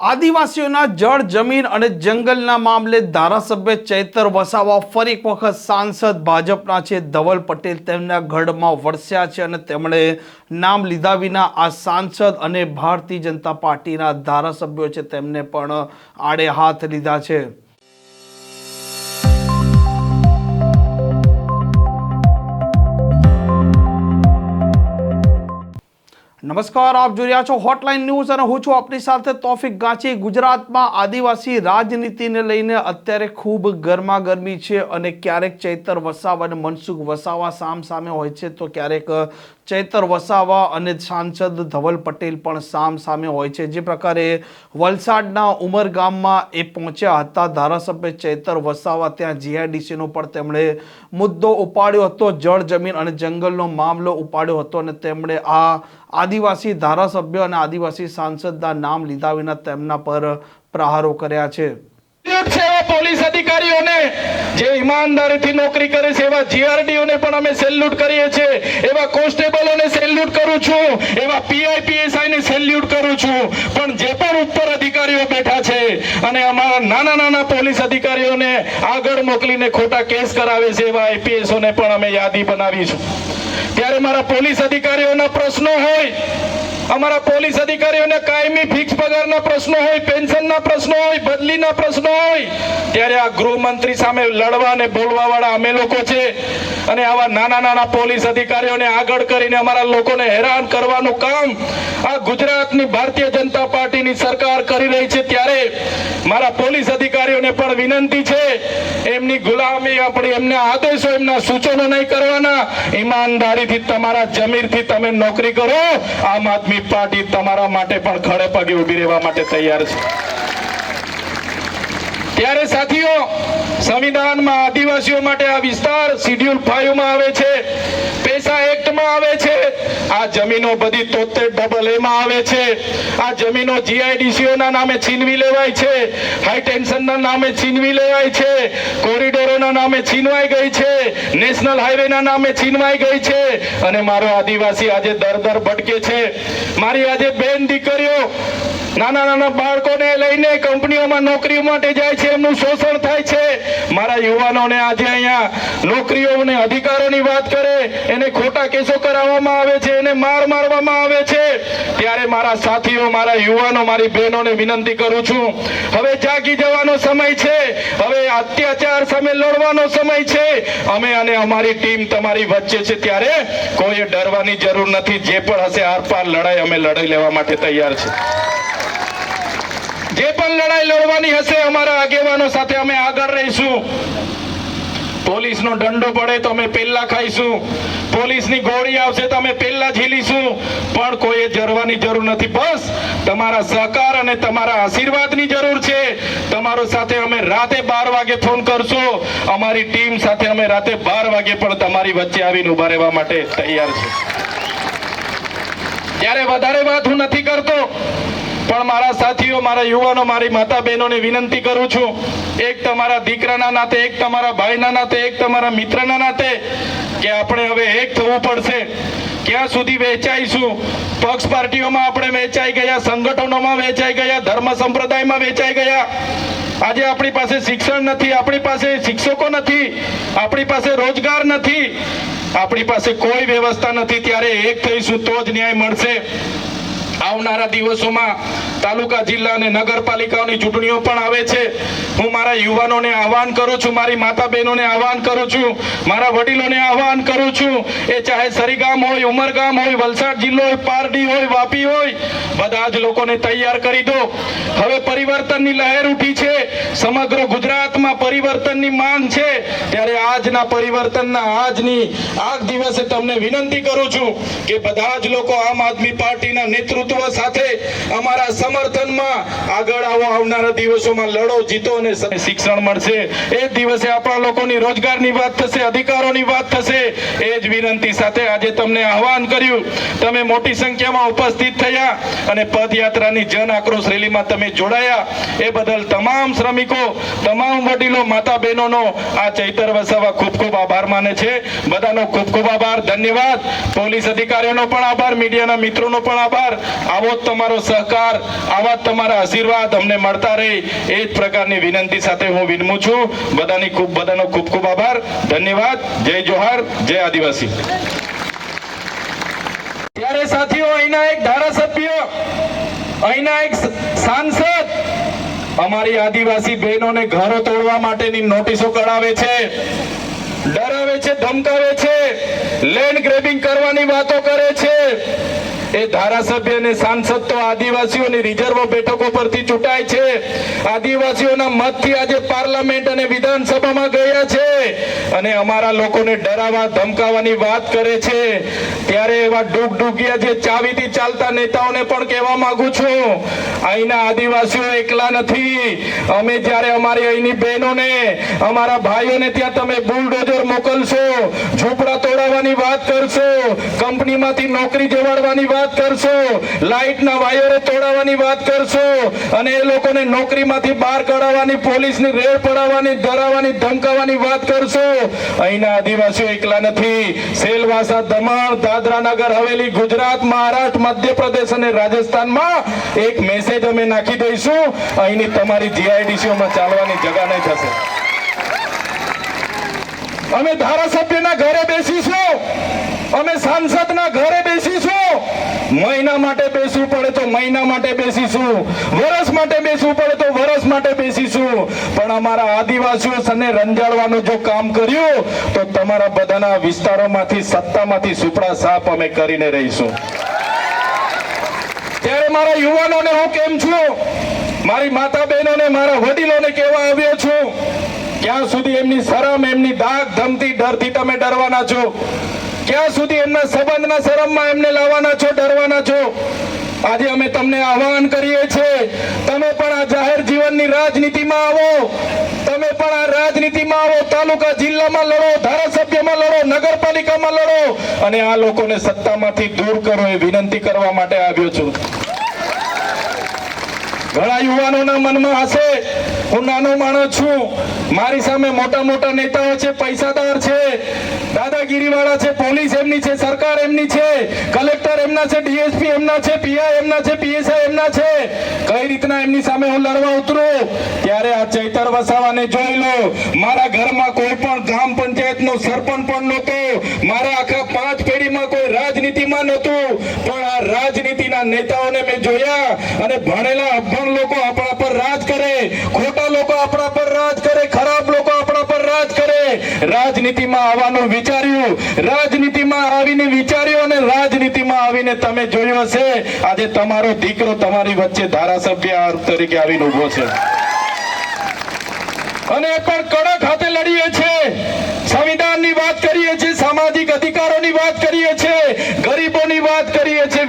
આદિવાસીઓના જળ, જમીન અને જંગલના મામલે ધારાસભ્ય ચૈતર વસાવા ફરી એક વખત સાંસદ ભાજપના છે. ધવલ પટેલ તેમના ગઢમાં વરસ્યા છે અને તેમણે નામ લીધા વિના આ સાંસદ અને ભારતીય જનતા પાર્ટીના ધારાસભ્યો છે. તેમને પણ આડે હાથ લીધા છે. નમસ્કાર, આપ જોઈ રહ્યા છો હોટલાઇન ન્યૂઝ અને હું છું આપની સાથે તોફિક ગાંચી ગુજરાતમાં આદિવાસી રાજનીતિને લઈને અત્યારે ખૂબ ગરમાગરમી છે અને ક્યારેક ચૈતર વસાવા અને મનસુખ વસાવા સામ સામે હોય છે, તો ક્યારેક ચૈતર વસાવા અને સાંસદ ધવલ પટેલ પણ સામ સામે હોય છે. જે પ્રકારે વલસાડના ઉમરગામમાં એ પહોંચ્યા હતા. ધારાસભ્ય ચૈતર વસાવા ત્યાં જીઆઈડીસીનો પણ તેમણે મુદ્દો ઉપાડ્યો હતો. જળ જમીન અને જંગલનો મામલો ઉપાડ્યો હતો અને તેમણે આ આદિવાસી ધારાસભ્ય અને આદિવાસી સાંસદના નામ લીધા વિના તેમના પર પ્રહારો કર્યા છે. પોલીસ અધિકારીઓને, જે ઈમાનદારીથી નોકરી કરે છે, એવા જીઆરડીઓને પણ અમે સેલ્યુટ કરીએ છીએ, એવા કોન્સ્ટેબલોને સેલ્યુટ કરું છું, એવા પીઆઈપીએસઆઈ ને સેલ્યુટ કરું છું. પણ જે પણ ઉપર અધિકારીઓ બેઠા છે અને અમારા નાના નાના પોલીસ અધિકારીઓને આગળ મોકલીને ખોટા કેસ કરાવે છે એવા આઈપીએસઓને પણ અમે યાદી બનાવીશું. ત્યારે મારા પોલીસ અધિકારીઓના પ્રશ્નો હોય, અમારા પોલીસ અધિકારીઓને કાયમી ફિક્સ પગારના પ્રશ્નો હોય, પેન્શનના પ્રશ્નો હોય, બદલીના પ્રશ્નો હોય, ત્યારે આ ગૃહમંત્રી સામે લડવા અને બોલવા વાળા અમે લોકો છે અને આવા નાના નાના પોલીસ અધિકારીઓને આગળ કરીને અમારા લોકોને હેરાન કરવાનું કામ આ ગુજરાતની ભારતીય જનતા પાર્ટીની સરકાર કરી રહી છે. ત્યારે મારા પોલીસ અધિકારીઓને પણ વિનંતી છે. એમની ગુલામી આપણી એમને આદેશો, એમના સૂચનો નહીં કરવાના. ઈમાનદારીથી તમારા જમીરથી તમે નોકરી કરો. આમ આદમી પાર્ટી તમારા માટે પણ ખડે પગે ઊભી રહેવા માટે તૈયાર છે. ત્યારે સાથીઓ, સંવિધાનમાં આદિવાસીઓ માટે આ વિસ્તાર શિડ્યુલ ફાઈવમાં આવે છે. પૈસા એક્ટમાં આવે છે. આ જમીનો બધી તોતેર ડબલ એમાં આવે છે. આ જમીનો જીઆઈડીસીઓ ના નામે છીનવી લેવાય છે. હાઈ ટેન્શન ના નામે છીનવી લેવાય છે. કોરિડોરોના નામે છીનવાઈ ગઈ છે. નેશનલ હાઈવે ના નામે છીનવાઈ ગઈ છે. અને મારો આદિવાસી આજે દર દર ભટકે છે. મારી આજે બેન દીકરીઓ નાના નાના બાળકોને લઈને કંપનીઓમાં નોકરીઓ માટે જાય છે, એમનું શોષણ થાય છે. મારા યુવાનોને આજે અહીંયા નોકરીઓ અને અધિકારોની વાત કરે, એને ખોટા કેસો કરાવવામાં આવે છે, એને માર મારવામાં આવે છે. ત્યારે મારા સાથીઓ, મારા યુવાનો, મારી બહેનોને વિનંતી કરું છું, હવે જાગી જવાનો સમય છે, હવે અત્યાચાર સામે લડવાનો સમય છે. અમે અને અમારી ટીમ તમારી વચ્ચે છે, ત્યારે કોઈએ ડરવાની જરૂર નથી, જે પણ હશે આરપાર લડાઈ, અમે લડાઈ લેવા માટે તૈયાર છે. જે પણ લડાઈ લડવાની હશે અમારા આગેવાનો સાથે અમે આગળ રહીશું. પોલીસનો દંડો પડે તો અમે પહેલા ખાઈશું. પોલીસની ગોળી આવશે તો અમે પહેલા ઝીલીશું. પણ કોઈએ જરવાની જરૂર નથી. બસ તમારા સહકાર અને તમારા આશીર્વાદની જરૂર છે. તમારો સાથે અમે રાતે બાર વાગે ફોન કરશો. અમારી ટીમ સાથે અમે રાતે બાર વાગે પણ તમારી વચ્ચે આવીને ઊભા રહેવા માટે તૈયાર છે. ત્યારે વધારે વાત હું નથી કરતો પણ મારા સાથીઓ, મારા યુવાનો, મારી માતા બહેનોને વિનંતી કરું છું, એક તમારા દીકરાના નાતે, એક તમારા ભાઈના નાતે, એક તમારા મિત્રના નાતે, કે આપણે હવે એક થવું પડશે. ક્યાં સુધી વેચાઈશું પક્ષ પાર્ટીઓમાં આપણે વેચાઈ ગયા, સંગઠનોમાં વેચાઈ ગયા, ધર્મ સંપ્રદાયમાં વેચાઈ ગયા. આજે આપણી પાસે શિક્ષણ નથી, આપણી પાસે શિક્ષકો નથી, આપણી પાસે રોજગાર નથી. આપણી પાસે કોઈ વ્યવસ્થા નથી, ત્યારે એક થઈશું તો જ ન્યાય મળશે. આવનારા દિવસોમાં તાલુકા જિલ્લા અને નગરપાલિકાઓની ચૂંટણીઓ પણ આવે છે. હું મારા યુવાનોને આહવાન કરું છું, મારી માતા બહેનોને આહવાન કરું છું, મારા વડીલોને આહવાન કરું છું. એ ચાહે સરીગામ હોય, ઉમરગામ હોય, વલસાડ જિલ્લો હોય, પારડી હોય, વાપી હોય, બધા જ લોકોને તૈયાર કરી દો. હવે પરિવર્તનની લહેર ઉઠી છે. સમગ્ર ગુજરાતમાં પરિવર્તનની માંગ છે. ત્યારે આજના પરિવર્તનના આજની આ દિવસે તમને વિનંતી કરું છું કે બધા જ લોકો આમ આદમી પાર્ટીના નેતૃત્વ સાથે અમારા સમર્થનમાં આગળ આવો આવનારા દિવસોમાં લડો, જીતો અને શિક્ષણ મળશે. એ દિવસે આપણા લોકોની રોજગારની વાત થશે, અધિકારોની વાત થશે. એ જ વિનંતી સાથે આજે તમને આહવાન કર્યું. તમે મોટી સંખ્યામાં ઉપસ્થિત થયા અને પદયાત્રાની જન આક્રોશ રેલીમાં તમે જોડાયા. એ બદલ તમામ શ્રમિકો, તમામ વડીલો માતા બહેનોનો આ ચૈતર વસાવા ખૂબ ખૂબ આભાર માને છે. બધાનો ખૂબ ખૂબ આભાર. ધન્યવાદ. પોલીસ અધિકારીઓનો પણ આભાર, મીડિયાના મિત્રોનો પણ આભાર. આવો તમારો સહકાર, આવા તમારા આશીર્વાદ અમને મળતા રહે, એ જ પ્રકારની વિનંતી સાથે હું વિનમું છું. બધાની ખૂબ, બધાનો ખૂબ ખૂબ આભાર. ધન્યવાદ. જય જોહાર. જય આદિવાસી. ત્યારે સાથીઓ, અહીંના એક ધારાસભ્ય, અહીંના એક સાંસદ અમારી આદિવાસી બહેનોને ઘરો તોડવા માટેની નોટિસો કઢાવે છે. ડરાવે છે, ધમકાવે છે. લેન્ડ ગ્રેબિંગ કરવાની વાતો કરે છે. એ ધારાસભ્ય અને સાંસદ તો આદિવાસીઓની રિઝર્વ બેઠકો પરથી ચૂંટાય છે. આદિવાસીઓના મતથી આજે પાર્લામેન્ટ અને વિધાનસભામાં ગયા છે. અને અમારા લોકોને ડરાવા ધમકાવવાની વાત કરે છે. ત્યારે એવા ડૂગડૂગિયા જે ચાવીથી ચાલતા નેતાઓને પણ કહેવા માંગુ છું, અહીંના આદિવાસીઓ એકલા નથી. અમે જ્યારે અમારી અહીંની બહેનોને, અમારા ભાઈઓને ત્યાં તમે બુલડોઝર મોકલશો, ઝૂંપડા તોડાવવાની વાત કરશો, કંપનીમાંથી નોકરી જવાડવાની વાત કરશો, લાઇટના વાયરો તોડાવવાની વાત કરશો, અને એ લોકોને નોકરીમાંથી બહાર કાઢવાની, પોલીસની રેડ પડાવવાની ધરાવવાની ધમકાવવાની વાત કરશો. અહીંના આદિવાસીઓ એકલા નથી. સેલવાસા, દમણ દાદરા નગર હવેલી, ગુજરાત, મહારાષ્ટ્ર, મધ્યપ્રદેશ અને રાજસ્થાનમાં એક મેસેજ અમે નાખી દઈશું. અહીંની તમારી જીઆઈડીસીઓમાં ચાલવાની જગા નહીં થશે. અમે ધારાસભ્યના ઘરે બેસીશું. અમે સાંસદના ઘરે બેસીશું. મહિના માટે બેસવું પડે તો મહિના માટે બેસીશું. વર્ષ માટે બેસવું પડે તો વર્ષ માટે બેસીશું. પણ અમારા આદિવાસીઓ સને રંજાડવાનું જો કામ કર્યું, તો તમારા બધાના વિસ્તારોમાંથી, સત્તામાંથી સુપડા સાપ અમે કરીને રહીશું. ત્યારે મારા યુવાનોને હું કેમ છું? મારી માતા બહેનોને મારા વડીલોને કહેવા આવ્યો છું, ક્યાં સુધી એમની શરમ, એમની દાગ ધમતી ડરથી તમે ડરવાના છો? ક્યાં સુધી એમના સંબંધના શરમમાં એમને લાવવાના છો, ડરવાના છો, આજે અમે તમને આહવાન કરીએ છીએ, તમે પણ આ જાહેર જીવનની રાજનીતિમાં આવો, તમે પણ આ રાજનીતિમાં આવો, તાલુકા જિલ્લામાં લડો, ધારાસભ્યમાં લડો, નગરપાલિકામાં લડો, અને આ લોકોને સત્તામાંથી દૂર કરો એ વિનંતી કરવા માટે આવ્યો છું. ઘણા યુવાનોના મનમાં હશે, હું નાનો માણસ છું, મારી સામે મોટા મોટા નેતાઓ છે, પૈસાદાર છે દાદાગીરી છે, પોલીસ એમની છે, સરકાર એમની છે, કલેક્ટર એમના છે, ડીએસપી એમના છે, પીઆઈ એમના છે, પીએસઆઈ એમના છે. કઈ રીતના એમની સામે હું લડવા ઉતરું? ત્યારે આ ચૈતર વસાવાને જોઈ લો. મારા ઘરમાં કોઈ પણ ગ્રામ પંચાયતનો સરપંચ પણ નહોતો. મારા આખા પાંચ પેઢીમાં કોઈ રાજનીતિમાં નહોતું. પણ આ રાજનીતિના નેતાઓને મેં જોયા અને ભણેલા અભણ લોકો આપણા પર રાજ કરે. ખોટા લોકો આપણા પર રાજ કરે ખરાબ લોકો આપણા પર રાજ કરે રાજનીતિમાં આવવાનું વિચાર્યું. રાજનીતિમાં આવીને વિચાર્યું અને રાજનીતિમાં આવીને તમે જોયું હશે. આજે તમારો દીકરો તમારી વચ્ચે ધારાસભ્ય તરીકે આવીને ઊભો છે. અને પણ કડક હાથે લડીએ છીએ. સંવિધાનની વાત કરીએ છીએ, સામાજિક અધિકારોની વાત કરીએ છીએ, ગરીબોની વાત કરીએ છીએ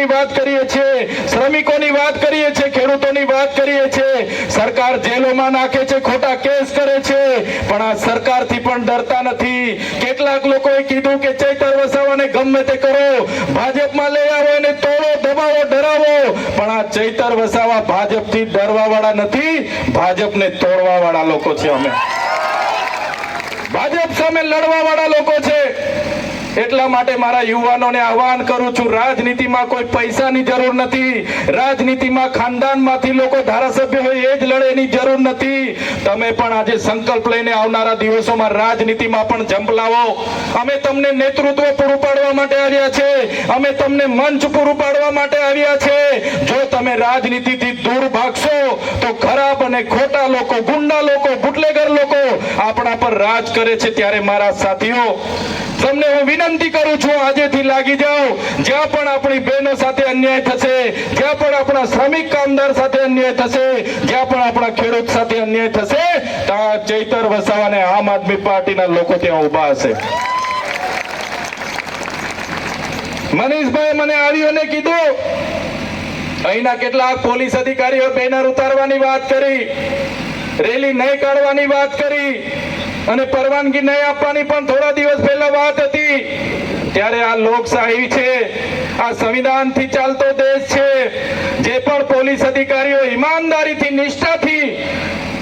વિદ્યાર્થીઓની વાત કરીએ છીએ, શ્રમિકોની વાત કરીએ છીએ, ખેડૂતોની વાત કરીએ છીએ. સરકાર જેલોમાં નાખે છે, ખોટા કેસ કરે છે. પણ આ સરકારથી પણ ડરતા નથી. કેટલાક લોકોએ કીધું કે ચૈતર વસાવાને ગમે તે કરો. ભાજપમાં લઈ આવો એને તોડો, દબાવો, ડરાવો. પણ આ ચૈતર વસાવા ભાજપથી ડરવા વાળા નથી. ભાજપને તોડવા વાળા લોકો છે અમે. ભાજપ સામે લડવા વાળા લોકો છે. એટલા માટે મારા યુવાનોને આહવાન કરું છું, રાજનીતિમાં કોઈ પૈસાની જરૂર નથી. રાજનીતિમાં ખાનદાનમાંથી લોકો ધારાસભ્ય હોય એ જ લડેની જરૂર નથી. તમે પણ આજે સંકલ્પ લઈને આવનારા દિવસોમાં રાજનીતિમાં પણ ઝંપલાવો અમે તમને નેતૃત્વ પૂરું પાડવા માટે આવ્યા છે. અમે તમને મંચ પૂરું પાડવા માટે આવ્યા છે. જો તમે રાજનીતિથી દૂર ભાગશો, તો ખરાબ અને ખોટા લોકો, ગુંડા લોકો, બુટલેગર લોકો આપણા પર રાજ કરે છે ત્યારે મારા સાથીઓ તમને હું વિનંતી કરું છું, આજેથી લાગી જાઓ. જ્યાં પણ આપણી બહેનો સાથે અન્યાય થશે, જ્યાં પણ આપણા શ્રમિક કામદાર સાથે અન્યાય થશે, જ્યાં પણ આપણા ખેડૂત સાથે અન્યાય થશે ત્યાં ચૈતર વસાવાને આમ આદમી પાર્ટીના લોકો ત્યાં ઊભા હશે. મનીષભાઈ મને આવ્યું કીધું, અહીંના કેટલાક પોલીસ અધિકારીઓ બેનર ઉતારવાની વાત કરી, રેલી નહીં કાઢવાની વાત કરી અને પરવાનગી નહીં આપવાની પણ થોડા દિવસ પહેલા વાત હતી. ત્યારે આ લોકશાહી છે, આ સંવિધાનથી ચાલતો દેશ છે, જે પણ પોલીસ અધિકારીઓ ઈમાનદારીથી, નિષ્ઠાથી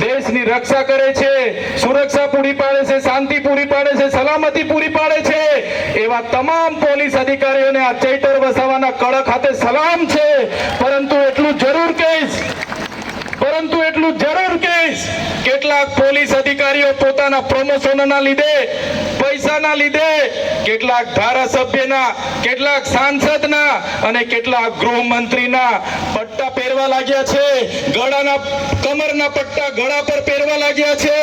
દેશની રક્ષા કરે છે, સુરક્ષા પૂરી પાડે છે, શાંતિ પૂરી પાડે છે, સલામતી પૂરી પાડે છે, એવા તમામ પોલીસ અધિકારીઓને આ ચૈતર વસાવાના કડક હાથે સલામ છે. પરંતુ એટલું જરૂર કહીશ પરંતુ એટલું જરૂર કહીશ કેટલાક પોલીસ અધિકારીઓ પોતાના પ્રમોશનના લીધે, પૈસાના લીધે, કેટલાક ધારાસભ્યના, કેટલાક સાંસદના અને કેટલાક ગૃહમંત્રીના પટ્ટા પહેરવા લાગ્યા છે. ગળાના, કમરના પટ્ટા ગળા પર પહેરવા લાગ્યા છે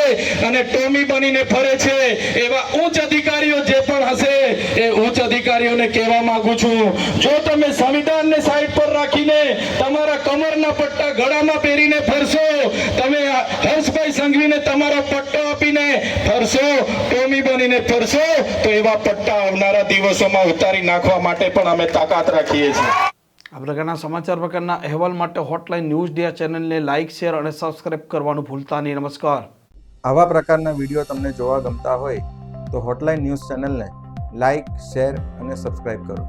અને ટોમી બનીને ફરે છે. એવા ઉચ્ચ અધિકારીઓ જે પણ હશે, એ ઉચ્ચ અધિકારીઓને કહેવા માંગુ છું. જો તમે સંવિધાનને સાઈડ પર તમારા કમરના પટ્ટા ગળામાં પહેરીને ફરશો. તમે હર્ષભાઈ સંઘવીને તમારો પટ્ટો આપીને ફરશો. ટોમી બનીને ફરશો. તો એવા પટ્ટા આવનારા દિવસોમાં ઉતારી નાખવા માટે પણ અમે તાકાત રાખીએ છીએ. આ પ્રકારના સમાચાર પ્રકારના અહેવાલ માટે હોટલાઇન ન્યૂઝ ડિયા ચેનલને લાઇક શેર અને સબસ્ક્રાઇબ કરવાનું ભૂલતા નહીં. નમસ્કાર. આવા પ્રકારના વીડિયો તમને જોવા ગમતા હોય તો હોટલાઇન ન્યૂઝ ચેનલને લાઇક શેર અને સબસ્ક્રાઇબ કરો.